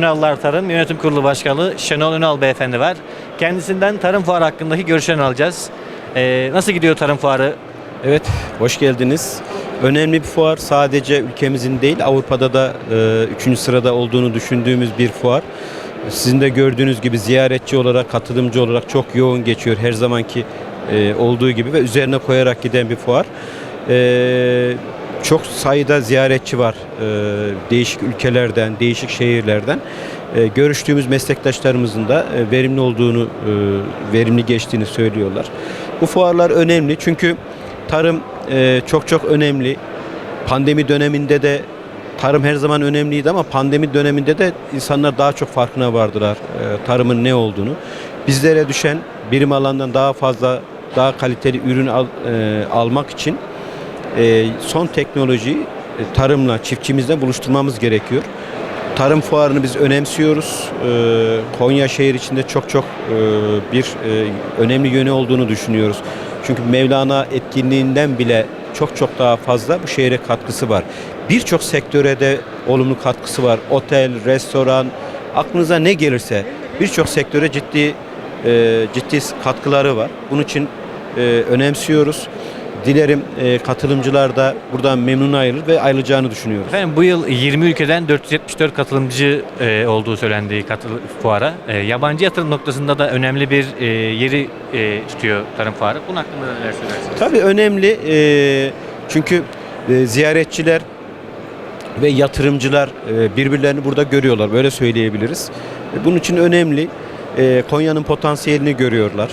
Önallar Tarım Yönetim Kurulu Başkanı Şenol Önal Beyefendi var. Kendisinden tarım fuarı hakkındaki görüşlerini alacağız. Ee, nasıl gidiyor tarım fuarı? Evet, hoş geldiniz. Önemli bir fuar. Sadece ülkemizin değil, Avrupa'da da 3. sırada olduğunu düşündüğümüz bir fuar. Sizin de gördüğünüz gibi ziyaretçi olarak, katılımcı olarak çok yoğun geçiyor her zamanki e, olduğu gibi ve üzerine koyarak giden bir fuar. E, çok sayıda ziyaretçi var e, değişik ülkelerden, değişik şehirlerden. E, görüştüğümüz meslektaşlarımızın da e, verimli olduğunu, verimli geçtiğini söylüyorlar. Bu fuarlar önemli çünkü tarım çok çok önemli. Pandemi döneminde de tarım her zaman önemliydi ama pandemi döneminde de insanlar daha çok farkına vardılar tarımın ne olduğunu. Bizlere düşen birim alandan daha fazla, daha kaliteli ürün al- almak için e, son teknolojiyi e, tarımla, çiftçimizle buluşturmamız gerekiyor. Tarım fuarını biz önemsiyoruz. E, Konya şehir içinde çok çok e, bir e, önemli yönü olduğunu düşünüyoruz. Çünkü Mevlana etkinliğinden bile çok çok daha fazla bu şehre katkısı var. Birçok sektöre de olumlu katkısı var. Otel, restoran, aklınıza ne gelirse birçok sektöre ciddi e, ciddi katkıları var. Bunun için e, önemsiyoruz. Dilerim e, katılımcılar da buradan memnun ayrılır ve ayrılacağını düşünüyoruz. Efendim bu yıl 20 ülkeden 474 katılımcı e, olduğu söylendiği katıl fuara. E, yabancı yatırım noktasında da önemli bir e, yeri e, tutuyor tarım fuarı. Bunun hakkında neler söylersiniz? Tabii önemli e, çünkü e, ziyaretçiler ve yatırımcılar e, birbirlerini burada görüyorlar. Böyle söyleyebiliriz. E, Bunun için önemli. E, Konya'nın potansiyelini görüyorlar.